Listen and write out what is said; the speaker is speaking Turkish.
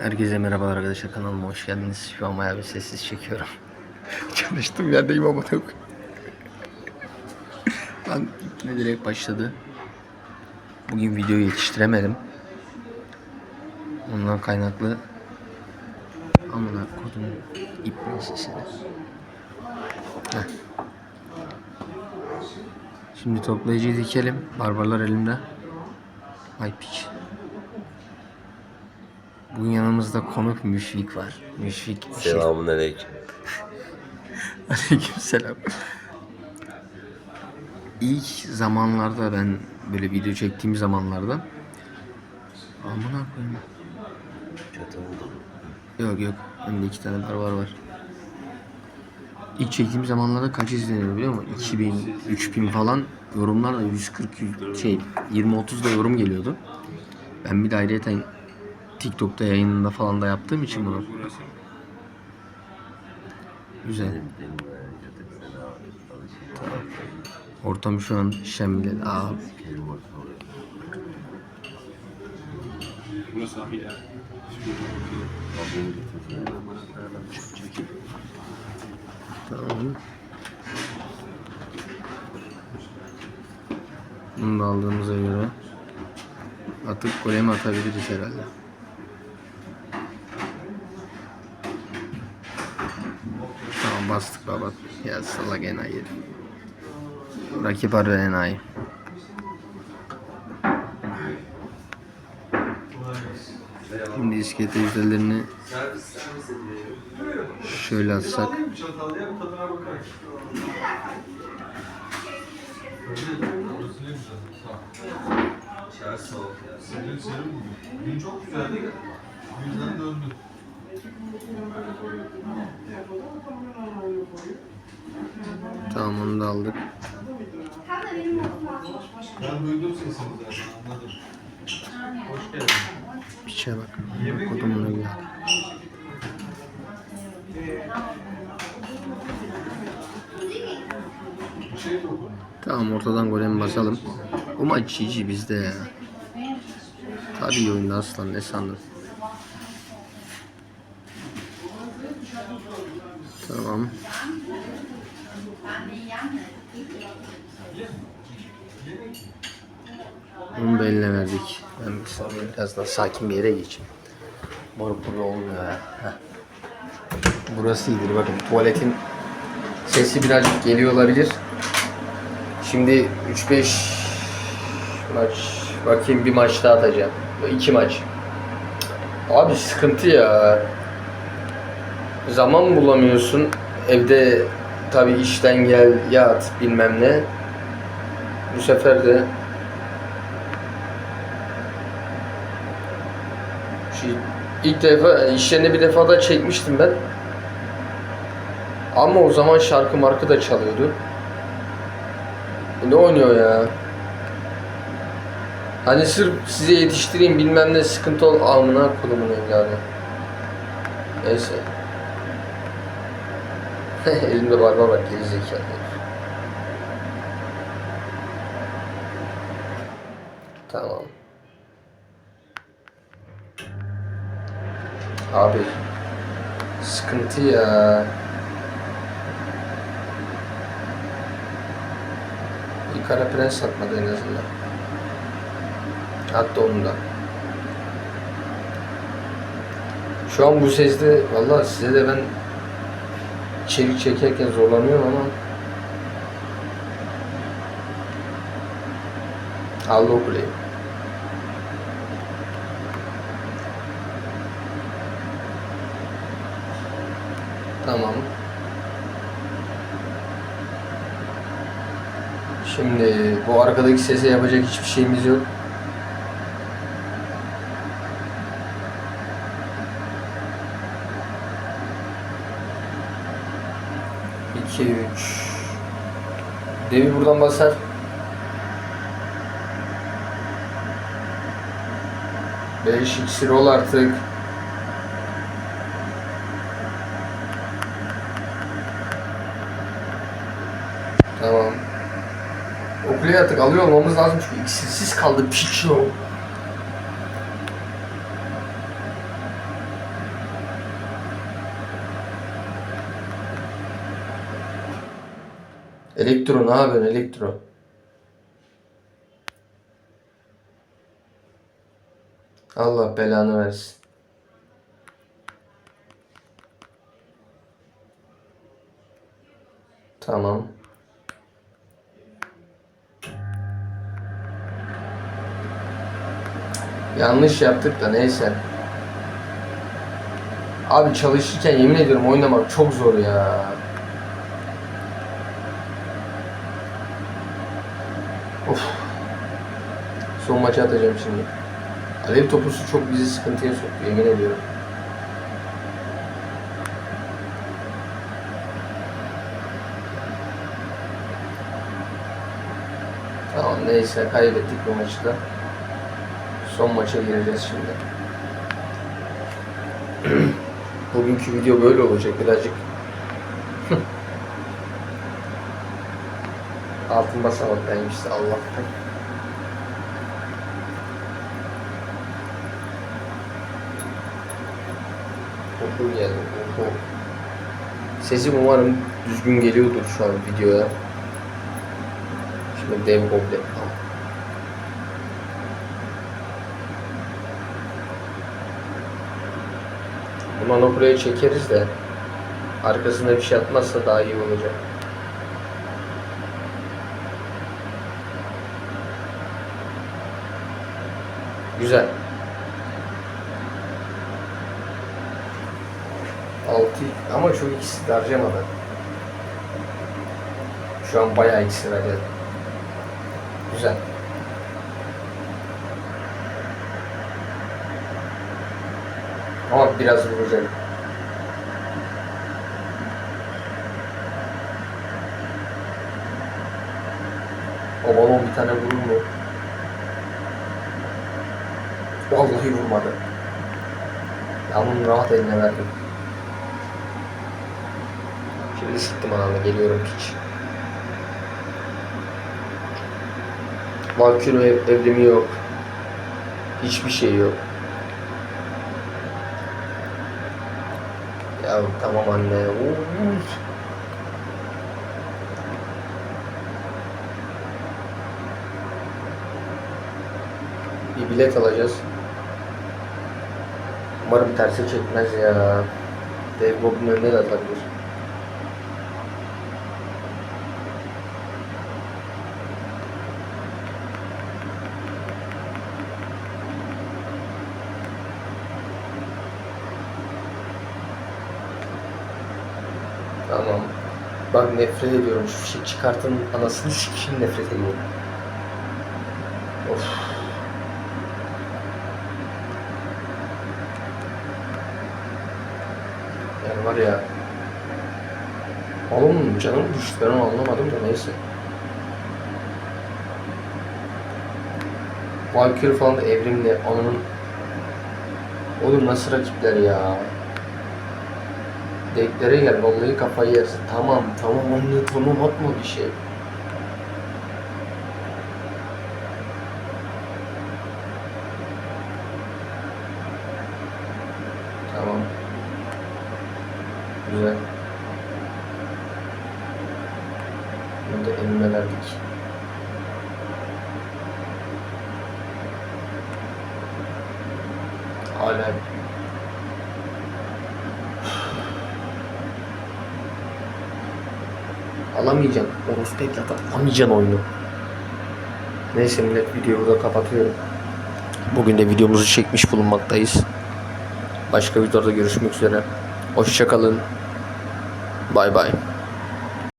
Herkese merhabalar arkadaşlar kanalıma hoş geldiniz. Şu an bayağı bir sessiz çekiyorum. Çalıştım yerdeyim ama yok. Lan ne direkt başladı. Bugün videoyu yetiştiremedim. Ondan kaynaklı amına kodum ipne sesini. Heh. Şimdi toplayıcıyı dikelim. Barbarlar elimde. Ay piç. Bugün yanımızda konuk Müşfik var. Müşfik. Selamun aleyküm. Aleykümselam. İlk zamanlarda ben böyle video çektiğim zamanlarda amına koyayım. Kötü oldu. Yok yok. Bende iki tane barbar var. İlk çektiğim zamanlarda kaç izleniyor biliyor musun? 2000, 3000 falan yorumlar da 140 yüz- şey 20-30 da yorum geliyordu. Ben bir de ayrıyeten TikTok'ta yayınında falan da yaptığım için bunu. Güzel. Ortam şu an şemile. Aa, tamam. Bunu da aldığımıza göre atıp golemi atabiliriz herhalde. Tamam bastık baba. Ya salak enayi. Rakip arı enayi. Şimdi iskelet ejderlerini şöyle atsak. Çok güzeldi. Yüzden döndü. Tamam onu da aldık. Ben duydum sesini zaten anladım. Hoş geldin. Piçe bak. Kodumuna. Bir şey dokun. Tamam ortadan golemi basalım. O maç GG bizde ya. Tabii oyunda aslan ne sandın? Tamam. Onu da eline verdik. Ben biraz daha sakin bir yere geçeyim. Moruk burada olmuyor. Heh. Burası iyidir bakın tuvaletin sesi birazcık geliyor olabilir. Şimdi 3-5 maç bakayım bir maç daha atacağım. İki maç. Abi sıkıntı ya. Zaman bulamıyorsun. Evde tabi işten gel yat bilmem ne. Bu sefer de ilk defa iş yerine bir defa da çekmiştim ben. Ama o zaman şarkı markı da çalıyordu. Ne oynuyor ya? Hani sırf size yetiştireyim bilmem ne sıkıntı ol amına kolumun evladı. Neyse. Elimde barbar bak geri. Tamam. Abi sıkıntı ya. Bir kara prens satmadı en azından. Hatta onu da. Şu an bu sesde vallahi size de ben içerik çekerken zorlanıyorum ama Kuleyi. Tamam. Şimdi bu arkadaki sese yapacak hiçbir şeyimiz yok. İki, üç. Devi buradan basar. 5 iksir ol artık. Tamam. Okuleyi artık alıyor olmamız lazım çünkü iksirsiz kaldı piço. Elektro ne yapıyorsun elektro? Allah belanı versin. Tamam. Yanlış yaptık da neyse. Abi çalışırken yemin ediyorum oynamak çok zor ya. Of. Son maçı atacağım şimdi. Alev topusu çok bizi sıkıntıya soktu yemin ediyorum. Tamam neyse kaybettik bu maçı da. Son maça gireceğiz şimdi. Bugünkü video böyle olacak birazcık. Altın basamaktayım işte Allah'tan. Oku geldi. Oku. Sesim umarım düzgün geliyordur şu an videoya. Şimdi dev komple. Bundan buraya çekeriz de arkasında bir şey atmazsa daha iyi olacak. Güzel. 6 ama çok ikisi de harcamadı. Şu an bayağı ikisi harcadı. Güzel. Ama biraz vuracak. O balon bir tane vurur mu? Vallahi vurmadı. Ben bunu rahat eline verdim. Şimdi sıktım ananı geliyorum piç. Valkyrie ev, evrimi yok. Hiçbir şey yok. Ya tamam anne. Uf. Bir bilet alacağız. Umarım terse çekmez ya. Dev Bob'un önüne de atabilir. Tamam. Bak nefret ediyorum. Şu şey çıkartın anasını sikişin nefret ediyorum. Of. Yani var ya. Oğlum canım düştü ben onu anlamadım da neyse. Valkyrie falan da evrimle onun Oğlum nasıl rakipler ya? Deklere gel vallahi kafayı yersin. Tamam tamam anne tamam atma bir şey. Tamam. Güzel. Bunu da elime verdik. Alamayacaksın. Orospu evladı alamayacaksın oyunu. Neyse millet videoyu burada kapatıyorum. Bugün de videomuzu çekmiş bulunmaktayız. Başka videoda görüşmek üzere. Hoşçakalın. Bay bay.